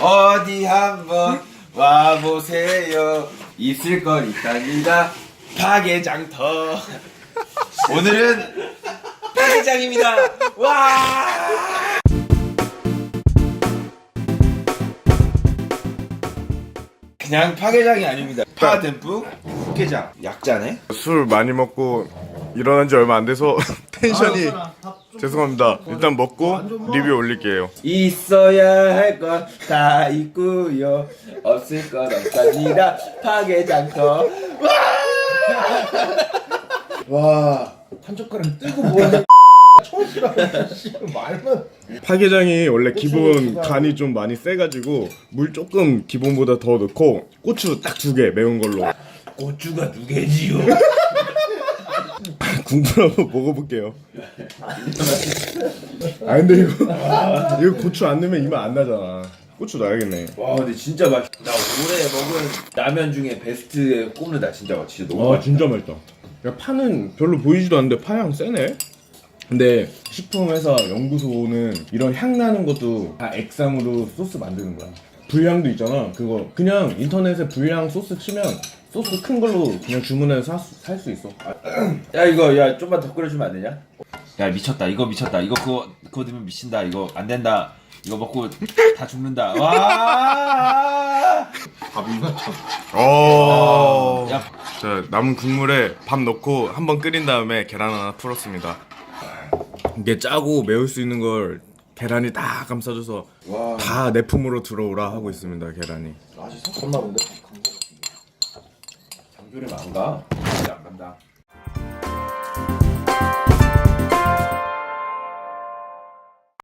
어디 한번 와보세요. 있을 걸 있답니다. 파게장터. 오늘은 파게장입니다. 와! 그냥 파게장이 아닙니다. 파덴뿌 육개장. 약자네? 술 많이 먹고 일어난 지 얼마 안 돼서 텐션이 죄송합니다. 일단 먹고 리뷰 올릴게요. 있어야 할 건 다 있고요. 없을 건 없답니다. 파게장터. 와, 한 젓가락 뜨고 뭐하냐? 처음이라 씨, 말만. 파게장이 원래 기본 간이 좀 많이 세가지고 물 조금 기본보다 더 넣고 고추 딱 두 개 매운 걸로. 고추가 두 개지요 국물 한번 먹어볼게요. 아 근데 이거 이거 고추 안 넣으면 이맛 안 나잖아. 고추 넣어야겠네. 와 근데 진짜 맛있 나 올해 먹은 라면 중에 베스트에 꼽는다 진짜 진짜 너무 아 맛있다 진짜 맛있다. 야 파는 별로 보이지도 않는데 파향 세네. 근데 식품회사 연구소는 이런 향 나는 것도 다 액상으로 소스 만드는 거야. 불향도 있잖아. 그거 그냥 인터넷에 불향 소스 치면 소스 큰 걸로 그냥 주문해서 살 수 있어. 야 이거 야 좀만 더 끓여주면 안 되냐? 야 미쳤다 이거 미쳤다 이거 그거 그거 들으면 미친다 이거 안 된다 이거 먹고 다 죽는다 와 밥이 맞죠? 어. 야. 자 남은 국물에 밥 넣고 한번 끓인 다음에 계란 하나 풀었습니다. 이게 짜고 매울 수 있는 걸 계란이 다 감싸줘서 와. 다 내 품으로 들어오라 하고 있습니다. 계란이. 아직 섞었나 본데? 장조림 안 가? 안 간다